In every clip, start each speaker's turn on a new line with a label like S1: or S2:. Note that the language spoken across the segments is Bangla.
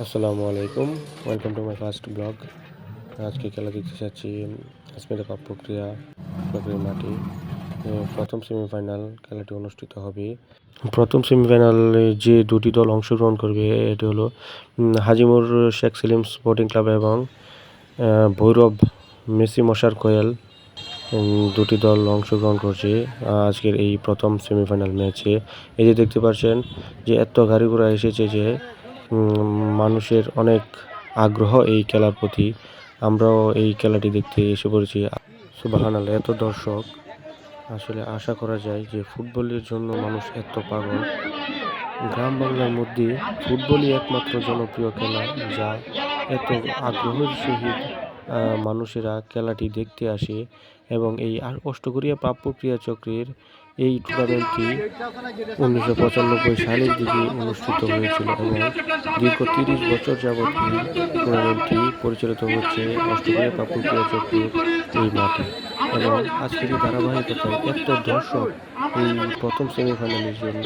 S1: আসসালামু আলাইকুম। Welcome to my first blog আজকে খেলা দেখতে চাচ্ছি আসমিতা কাপ প্রক্রিয়া প্রক্রিয়া মাটি। প্রথম সেমিফাইনাল খেলাটি অনুষ্ঠিত হবে। প্রথম সেমিফাইনালে যে দুটি দল অংশগ্রহণ করবে, এটি হলো হাজিমুর শেখ সেলিম স্পোর্টিং ক্লাব এবং ভৈরব মেসি মশার কোয়েল দুটি দল অংশগ্রহণ করছে আজকের এই প্রথম সেমিফাইনাল ম্যাচে এই যে দেখতে পাচ্ছেন যে এত গাড়ি ঘোড়া এসেছে যে মানুষের অনেক আগ্রহ এই খেলার প্রতি। আমরাও এই খেলাটি দেখতে এসে পড়েছি। সুবাহান এত দর্শক। আসলে আশা করা যায় যে ফুটবলের জন্য মানুষ এত পাগল। গ্রাম বাংলার মধ্যে ফুটবলই একমাত্র জনপ্রিয় খেলা, যা এত আগ্রহের সহিত মানুষেরা খেলাটি দেখতে আসে এবং এই আর অষ্টকরিয়া প্রাপ্য ক্রিয়া চক্রের এই টুর্নামেন্টটি উনিশশো পঁচানব্বই সালের দিকে অনুষ্ঠিত হয়েছিল এবং দীর্ঘ তিরিশ বছর যাবৎ এই টুর্নামেন্টটি পরিচালিত হচ্ছে অস্ট্রেলিয়া প্রাপ্য ক্রিয়া চক্রের এই মাঠে। এবং আজকের এই ধারাবাহিকতায় এত দর্শক এই প্রথম সেমিফাইনালের জন্য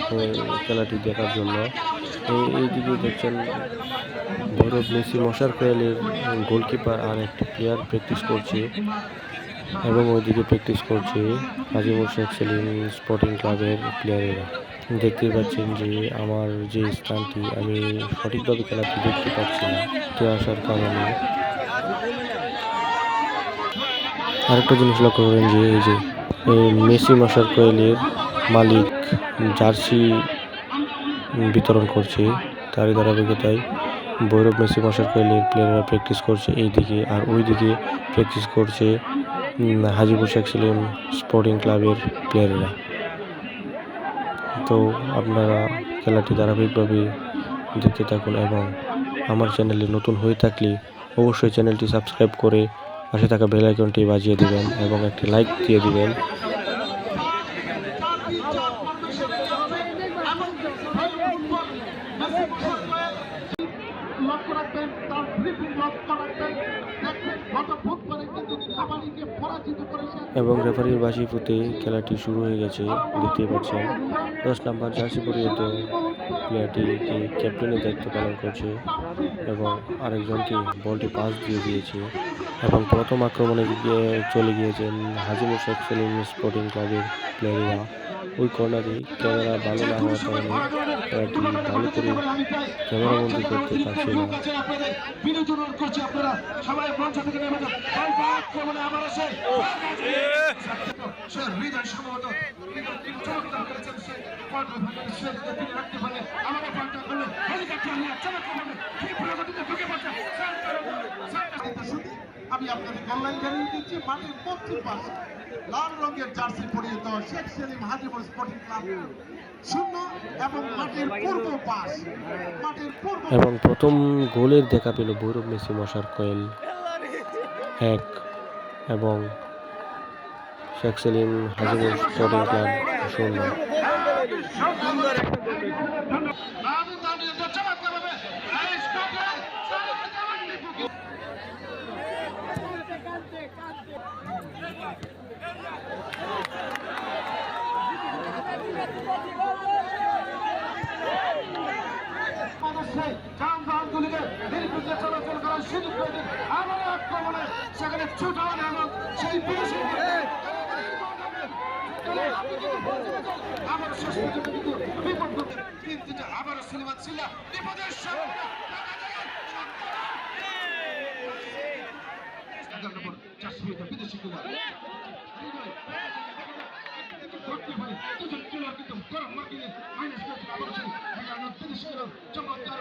S1: খেলাটি দেখার জন্য। এই- দিকে দেখছেন ভৈরব মেসি মশার কোয়েলের গোলকিপার আর একটি প্লেয়ার প্র্যাকটিস করছে। এবং ওইদিকে প্র্যাকটিস করছে আজিমুল শেখ সেলিম স্পোর্টিং ক্লাবের প্লেয়ারেরা দেখতে পাচ্ছেন যে আমার যে স্থানটি আমি সঠিকভাবে খেলাটি দেখতে পাচ্ছি না, তে আসার কারণে। আরেকটা জিনিস লক্ষ্য করেন যে এই যে এই মেসি মশার কোয়েলের মালিক জার্সি বিতরণ করছে তারই ধারাবাহিকতায়। ভৈরব মেসি মশার কোয়েলের প্লেয়াররা প্র্যাকটিস করছে এইদিকে আর ওইদিকে প্র্যাকটিস করছে হাজিপুর শেখ সেলিম স্পোর্টিং ক্লাবের প্লেয়াররা তো আপনারা খেলাটি ধারাবাহিকভাবে দেখতে থাকুন এবং আমার চ্যানেলে নতুন হয়ে থাকলে অবশ্যই চ্যানেলটি সাবস্ক্রাইব করে পাশে থাকা বেল আইকনটি বাজিয়ে দিবেন এবং একটি লাইক দিয়ে দিবেন।
S2: তার
S1: এবং রেফারির বাসি ফুতে খেলাটি শুরু হয়ে গেছে দেখতে পাচ্ছেন। দশ নাম্বার জার্সি পরিহিত প্লেয়ারটি ক্যাপ্টেনের দায়িত্ব পালন করছে এবং আরেকজনকে বলটি পাস দিয়ে দিয়েছে এবং প্রথম আক্রমণে চলে গিয়েছেন হাজিমুর শেখ সেলিম স্পোর্টিং ক্লাবের প্লেয়াররা। ওই কর্নারে ক্যামেরা ভালো না হওয়ার কারণে খেলাটি ভালো করে ক্যামেরাবন্দি করতে পারছে না।
S2: বিনোদন অনুরোধ করছি আপনারা সবাই মঞ্চ থেকে নেমে যান পাল্টা আক্রমণে আবার আসে সে হৃদয় সম্ভবত হৃদয় তিনি চমৎকার করেছেন সে কোয়ার্টার ফাইনালে সে যদি তিনি রাখতে পারেন আমাদের পাল্টা করলে হেলিকপ্টার নিয়ে চমৎকারভাবে কি প্রগতিতে ঢুকে পড়ছে আমি আপনাদের অনলাইন জানিয়ে দিচ্ছি মাঠের পশ্চিম পাশে লাল রঙের জার্সি পরিহিত শেখ সেলিম হাজিপুর স্পোর্টিং ক্লাব শূন্য এবং মাঠের পূর্ব পাশ মাঠের পূর্ব
S1: এবং প্রথম গোলের দেখা পেল ভৈরব মেসি মশার কোয়েল। এক এবং শেখ সেলিম হাজিবুল স্পোর্টিং ক্লাব শূন্য।
S2: মানুষের যানবাহনগুলিকে নির্বিঘ্নে চলাচল করার সুযোগ করে আমার আক্রমণে সেখানে ছুটান এবং সেই পুলিশের আবার শেষ পর্যন্ত কিন্তু বিপদ আবার সিনেমা ছিল। বিপদের সামনে এগারো নম্বর চারশো মিটার বিদেশি কুমার ধরতে পারে দুজন কিলোর কিন্তু গরম মার্কিংয়ে মাইনাস করেছে আবার সেই এগারো নম্বর বিদেশি কুমার চমৎকার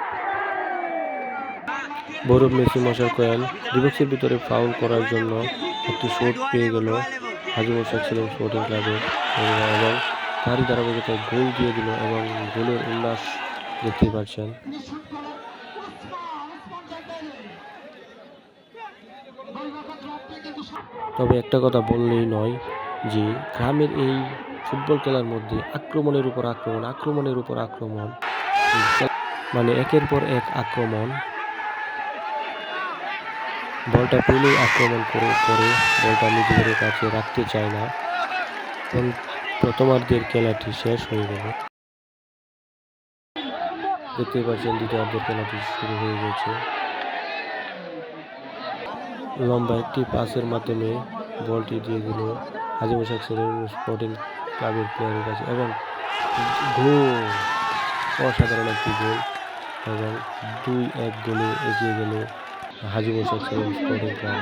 S1: ভৈরব মেসি মশার কোয়েল। ডিবক্সের ভিতরে ফাউল করার জন্য একটি শট পেয়ে গেল হাজি শেখ সেলিম স্পোর্টিং প্লেয়াররা এবং তারই ধারাবাহিকতায় গোল দিয়ে দিল এবং গোলের উল্লাস দেখতেই পাচ্ছেন। তবে একটা কথা বললেই নয় যে, গ্রামের এই ফুটবল খেলার মধ্যে আক্রমণের উপর আক্রমণ, আক্রমণের উপর আক্রমণ। মানে একের পর এক আক্রমণ। বলটা পেলেই আক্রমণ করে করে বলটা নিজেদের কাছে রাখতে চায় না। এবং প্রথমার্ধের খেলাটি শেষ হয়ে গেল। দেখতে পাচ্ছেন দ্বিতীয়ার্ধের খেলাটি শুরু হয়ে গেছে। লম্বা একটি পাসের মাধ্যমে বলটি দিয়ে দিল শেখ সেলিম স্পোর্টিং ক্লাবের প্লেয়ারের কাছে। এবং গোল অসাধারণ একটি গোল। এবং দুই এক গোলে এগিয়ে গেল হাজিমুল শেখ সেলিম স্পোর্টিং ক্লাব।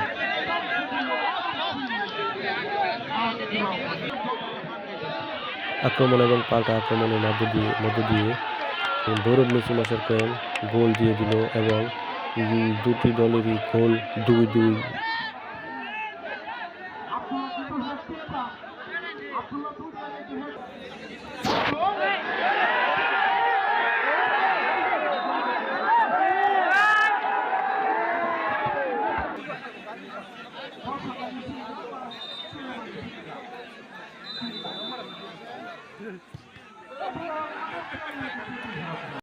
S1: আক্রমণ এবং পাল্টা আক্রমণের মধ্য দিয়ে মধ্য দিয়ে ভৈরব মিসি মাসের কয়েন, গোল দিয়ে দিল এবং দুটি দলেরই গোল দুই দুই
S2: আব্দুল্লাহ কিন্তু হ্যাটট্রিকটা। আব্দুল্লাহ দুই জায়গায় কিন্তু মার্কো, তুলে কাছে। শান্তি, চমৎকার সুযোগ। সাইড রাখতে চল, সাইড রাখতে চল, চমৎকার। আবু, আবু।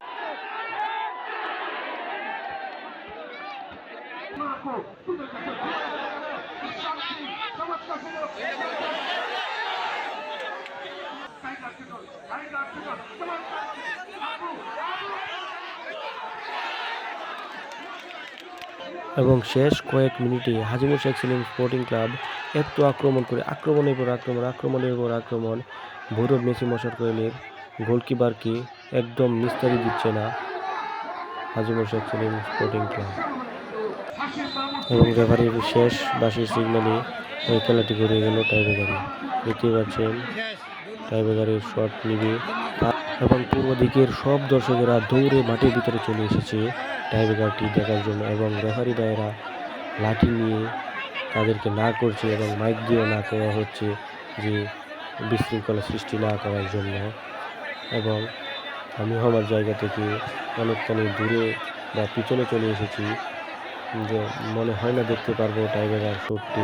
S1: এবং শেষ কয়েক মিনিটে হাজিমুল শেখ সেলিম স্পোর্টিং ক্লাব একটু আক্রমণ করে আক্রমণের পর আক্রমণ, আক্রমণের পর আক্রমণ। ভৈরব মেসি মশার কোয়েলের গোলকিপারকে একদম নিস্তারি দিচ্ছে না হাজিমুল শেখ সেলিম স্পোর্টিং ক্লাব। এবং রেফারির শেষ বাসির সিগন্যালে ওই খেলাটি ঘুরে গেল টাইব্রেকারে দেখতে পাচ্ছেন টাইব্রেকারের শট নিবে। এবং পূর্ব দিকের সব দর্শকেরা দৌড়ে মাঠের ভিতরে চলে এসেছে টাইব্রেকারটি দেখার জন্য এবং রেফারি ভাইয়েরা লাঠি নিয়ে তাদেরকে না করছে এবং মাইক দিয়েও না করা হচ্ছে যে বিশৃঙ্খলা সৃষ্টি না করার জন্য। এবং আমি আমার জায়গা থেকে অনেকখানি দূরে বা পিছনে চলে এসেছি। যে মনে হয় না দেখতে পারব টাইগার শটটি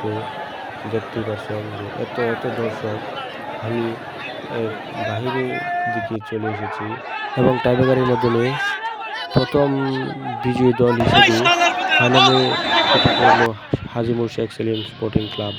S1: তো দেখতে পারছেন যে এত এত দর্শক। আমি বাহিরের দিকে চলে এসেছি এবং টাইগারের মাধ্যমে প্রথম বিজয়ী দল হিসেবে ফাইনালে হাজিমুল শেখ সেলিম স্পোর্টিং ক্লাব